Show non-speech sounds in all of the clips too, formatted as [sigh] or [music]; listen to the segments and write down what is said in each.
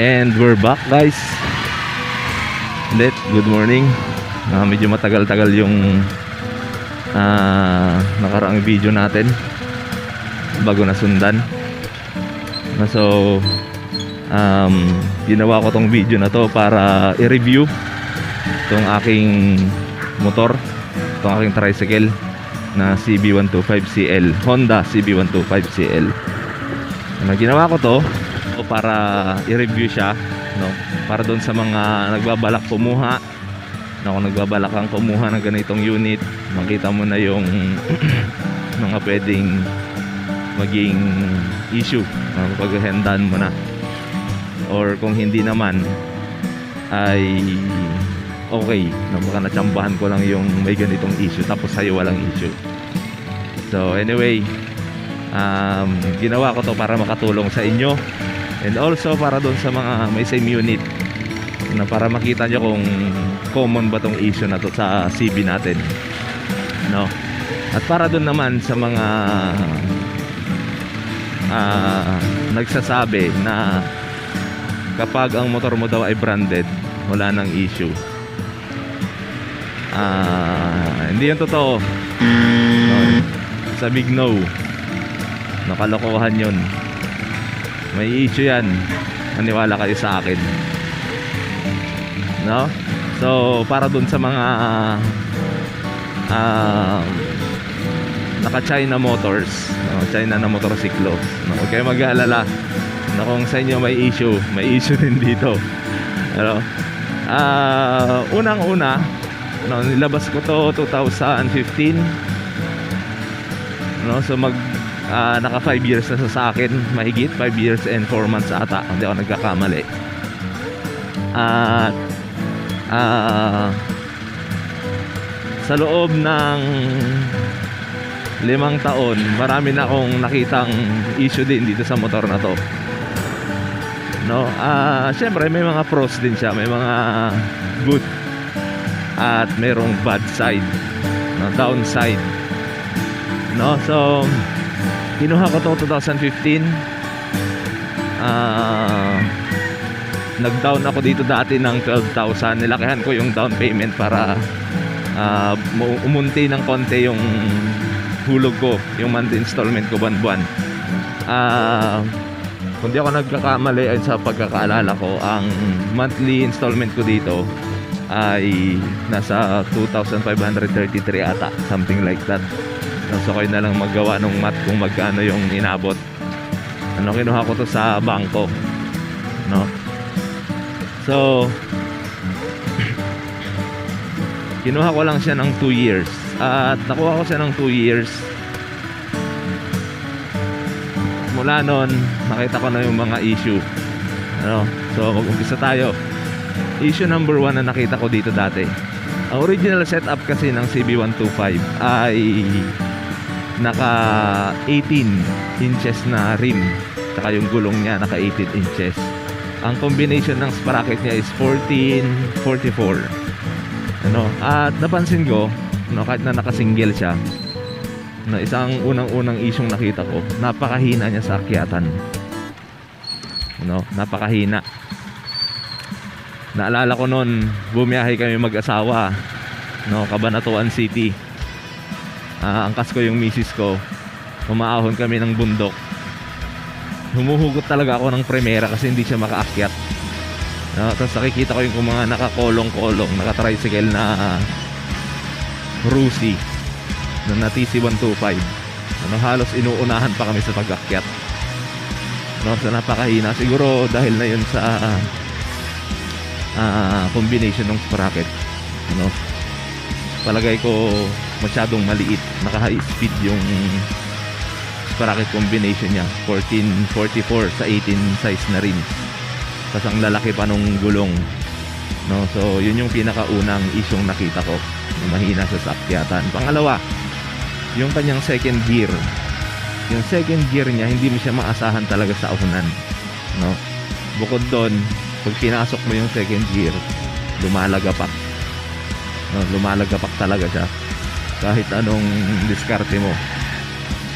And we're back guys. Ulit, good morning. Ah, medyo matagal-tagal yung ah, nakaraang video natin bago nasundan. Na so um, ginawa ko tong video na to para i-review tong aking motor, tong aking tricycle na CB125CL, Honda CB125CL. Na ginawa ko to o para i-review siya no? Para doon sa mga nagbabalak kumuha na kung nagbabalak kang kumuha ng ganitong unit makita mo na yung [clears throat] mga pwedeng maging issue uh, paghahandaan mo na. Or kung hindi naman ay okay no, baka natsambahan ko lang yung may ganitong issue tapos sa'yo walang issue. So anyway um, ginawa ko to para makatulong sa inyo and also para doon sa mga may same unit na para makita nyo kung common ba tong issue na to sa CB natin. No? At para doon naman sa mga ah, nagsasabi na kapag ang motor mo daw ay branded wala nang issue. Ah hindi yan totoo. No, sa big no. Nakalokohan yun may issue yan. Maniwala kayo sa akin. No? So para dun sa mga ah naka China Motors no, China na motorsiklo no, huwag kayo mag-aalala na kung sa inyo may issue may issue [laughs] din dito. Ano? Ah unang una no, nilabas ko to 2015 no? So mag ah, naka 5 years na sa, akin mahigit 5 years and 4 months ata hindi ako nagkakamali. At ah, sa loob ng limang taon marami na akong nakitang issue din dito sa motor na to. No? Ah syempre may mga pros din siya may mga good at merong bad side no? Downside. No? So kinuha ko to 2015 ah nag-down ako dito dati ng 12,000 nilakihan ko yung down payment para mu- umunti ng konti yung hulog ko yung monthly installment ko buwan-buwan. Ah kung di ako nagkakamali ay sa pagkakaalala ko ang monthly installment ko dito ay nasa 2,533 ata something like that so kayo na lang maggawa ng math kung magkano yung inabot. Ano kinuha ko to sa bangko. No? So [clears throat] kinuha ko lang siya ng 2 years. At nakuha ko siya ng 2 years. Mula nun nakita ko na yung mga issue. Ano? So mag-umpisa tayo. Issue number 1 na nakita ko dito dati. Ang original setup kasi ng CB125 ay naka 18 inches na rim saka yung gulong niya naka 18 inches. Ang combination ng sprocket niya is 14 44 ano? At napansin ko no kahit na naka-single siya na isang unang-unang isyong nakita ko napakahina niya sa akyatan. No napakahina. Naalala ko noon bumiyahe kami mag-asawa no Cabanatuan City Ah, angkas ko yung misis ko. Umaahon kami ng bundok. Humuhugot talaga ako ng primera kasi hindi siya makaakyat. No, tapos nakikita ko yung mga nakakolong-kolong naka-tricycle na Rusi na na TC125 ano, halos inuunahan pa kami sa pag-akyat no, so napakahina. Siguro dahil na yun sa ah, combination ng sprocket. Ano, palagay ko masyadong maliit. Naka high speed yung sprocket combination niya. 1444 sa 18 size na rin. Tapos ang lalaki pa nung gulong no? So yun yung pinakaunang isyong nakita ko. Na mahina sa sakyatan. Pangalawa yung kanyang second gear. Yung second gear niya hindi mo siya maasahan talaga sa uhunan no? Bukod doon pag pinasok mo yung second gear lumalagapak no, lumalagapak talaga siya kahit anong diskarte mo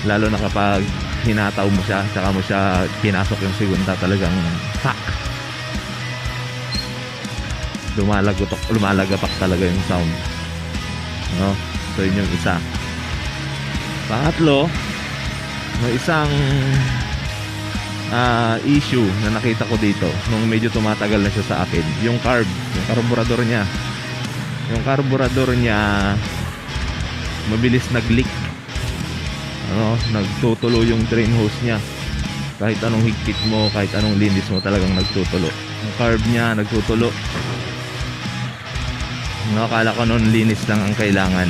lalo na kapag hinataw mo siya tsaka mo siya pinasok yung segunda talagang pak lumalagotok, lumalagapak talaga yung sound. No? So yun yung isa. Pangatlo, may isang ah, issue na nakita ko dito nung medyo tumatagal na siya sa akin. Yung carb, yung carburetor niya. Yung carburetor niya mabilis nag-leak. Ano, nagtutulo yung drain hose niya. Kahit anong higpit mo, kahit anong linis mo talagang nagtutulo. Yung carb niya nagtutulo. Nakakala ko noon linis lang ang kailangan.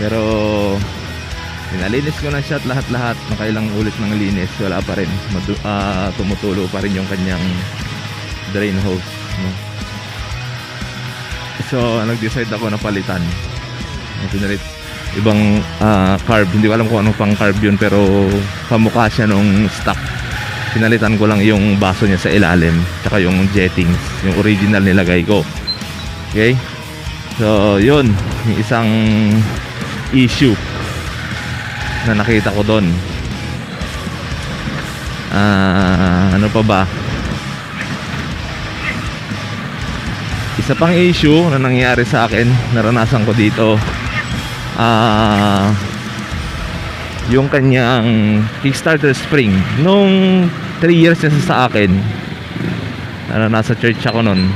Pero Pinalinis ko na siya at lahat-lahat. Nakailang ulit ng linis. Wala pa rin. Madu- ah, tumutulo pa rin yung kanyang drain hose. No? So, nag-decide ako na palitan. Pinalit ibang ah, carb. Hindi ko alam kung anong pang carb yun pero kamukha siya nung stock. Pinalitan ko lang yung baso niya sa ilalim. Tsaka yung jettings. Yung original nilagay ko. Okay? So, yun. Isang issue na nakita ko doon. Ah, ano pa ba? Isa pang issue na nangyari sa akin, naranasan ko dito. Ah, yung kanyang Kickstarter spring nung 3 years na sa akin. na nasa church ako noon.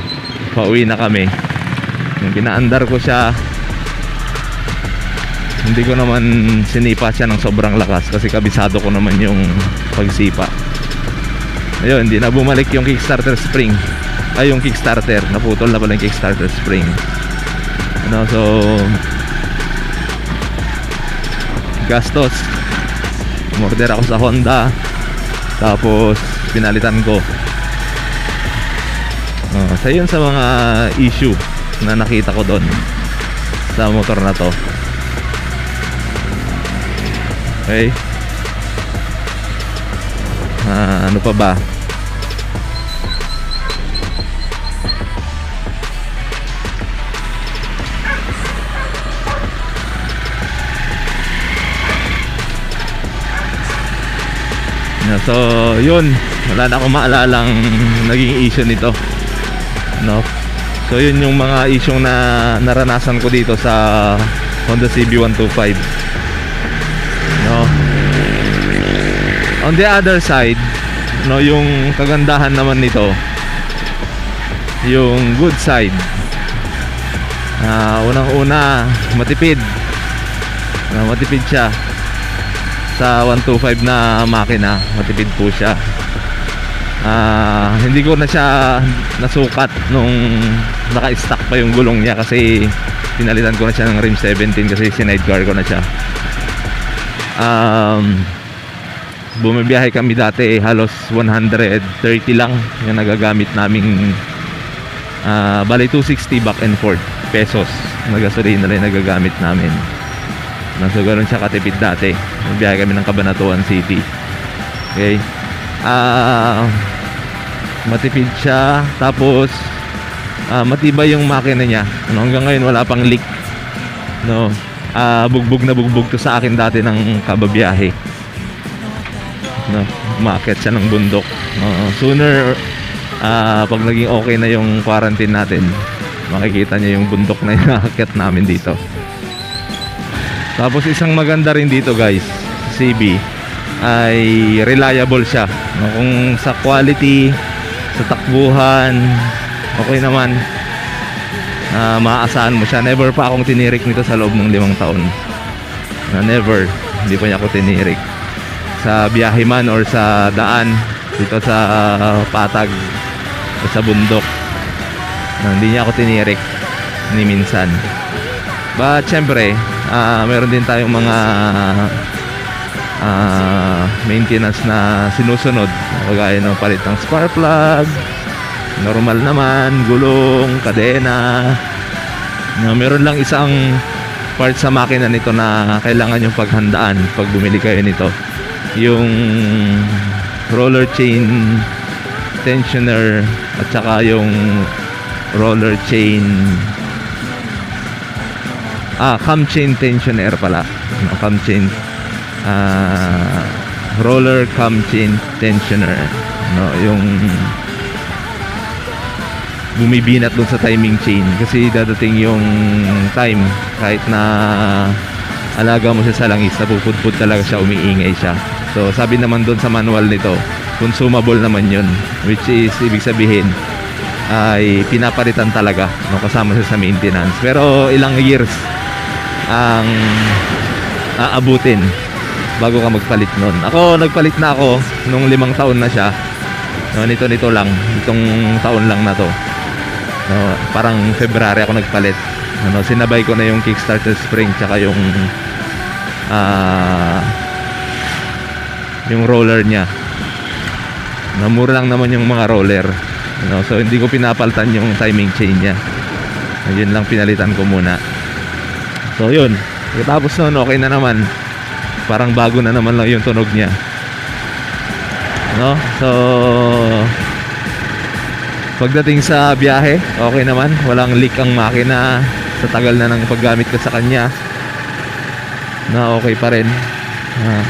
Pauwi na kami. Yung pinaandar ko siya, hindi ko naman sinipa siya ng sobrang lakas kasi kabisado ko naman yung pagsipa ayun hindi na bumalik yung kickstarter spring ay yung kickstarter. Naputol na pala yung kickstarter spring. Ano so gastos. Umorder ako sa Honda. Tapos pinalitan ko. Uh, sa yun sa mga issue na nakita ko doon sa motor na to. Okay. Ah, ano pa ba? Yeah, so, yun. Wala na akong maalalang naging issue nito. No? So, yun yung mga issue na naranasan ko dito sa Honda CB125 no on the other side no yung kagandahan naman nito yung good side Ah, unang una matipid Ah, matipid siya sa 125 na makina matipid po siya. Ah, hindi ko na siya nasukat nung naka-stack pa yung gulong niya kasi pinalitan ko na siya ng rim 17 kasi sidecar ko na siya. Um, bumibiyahe kami dati halos 130 lang yung nagagamit naming uh, bali 260 back and forth pesos na gasolina yung nagagamit namin na so ganun siya katipid dati. Bumibiyahe kami ng Cabanatuan City. Okay? Ah matipid siya. Tapos ah, matibay yung makina niya. Ano, hanggang ngayon wala pang leak. No? Ah, bugbog na bugbog to sa akin dati ng kababiyahe. No, umakyat siya ng bundok. Oo, sooner ah, pag naging okay na yung quarantine natin, makikita niya yung bundok na [laughs] inaakyat namin dito. Tapos isang maganda rin dito guys, CB ay reliable siya. No, kung sa quality, sa takbuhan, okay naman uh, maaasahan mo siya. Never pa akong tinirik nito sa loob ng limang taon. Na never. Hindi pa niya ako tinirik. Sa biyahe man or sa daan, dito sa uh, patag o sa bundok. Uh, hindi niya ako tinirik ni minsan. But syempre, uh, meron din tayong mga uh, maintenance na sinusunod. Kagaya ng palit ng spark plug, normal naman, gulong, kadena. No, meron lang isang part sa makina nito na kailangan yung paghandaan pag bumili kayo nito. Yung roller chain tensioner at saka yung roller chain ah cam chain tensioner pala. No, cam chain. Ah, roller cam chain tensioner. No yung bumibinat dun sa timing chain. Kasi dadating yung time kahit na alaga mo siya sa langis napupudpud talaga siya umiingay siya. So sabi naman dun sa manual nito consumable naman yun which is ibig sabihin ay pinapalitan talaga no, kasama siya sa maintenance. Pero ilang years ang aabutin bago ka magpalit nun. Ako nagpalit na ako nung limang taon na siya. No, nito nito lang. Itong taon lang na to. No, parang February ako nagpalit. Ano, sinabay ko na yung Kickstarter spring tsaka yung ah yung roller niya. Namura lang naman yung mga roller. No, so hindi ko pinapalitan yung timing chain niya. Yun lang pinalitan ko muna so yun. Tapos nun okay na naman. Parang bago na naman lang yung tunog niya. No? So pagdating sa biyahe okay naman. Walang leak ang makina. Sa tagal na ng paggamit ko sa kanya na okay pa rin. Ah,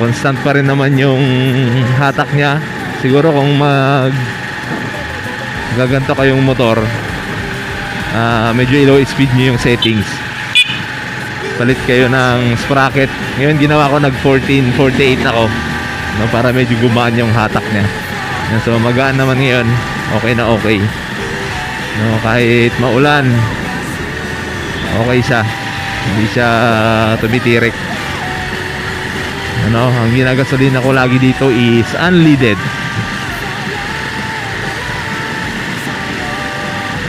constant pa rin naman yung hatak niya. Siguro kung mag gaganto kayong motor ah medyo low speed nyo yung settings palit kayo ng sprocket. Ngayon ginawa ko nag 14 48 ako. No, para medyo gumaan yung hatak niya. Yan, so magaan naman ngayon. Okay na okay. No, kahit maulan okay siya. Hindi siya tumitirik. Ano ang ginagasolina ko lagi dito is unleaded.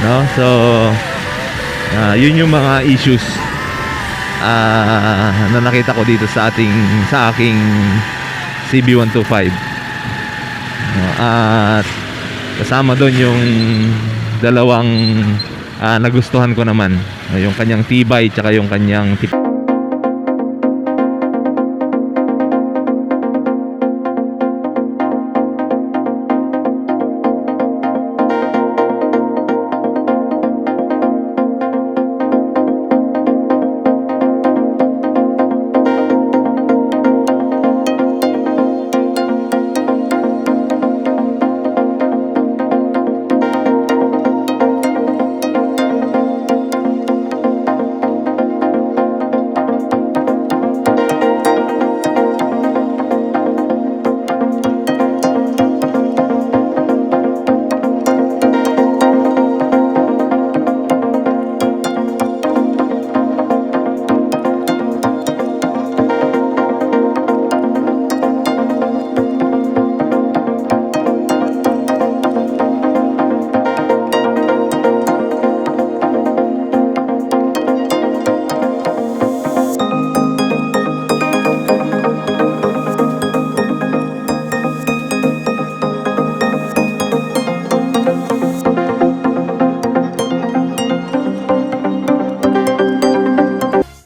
No so ah, yun yung mga issues ah na nakita ko dito sa ating sa aking CB125 no, at kasama doon yung dalawang ah, nagustuhan ko naman. No, yung kanyang tibay tsaka yung kanyang tip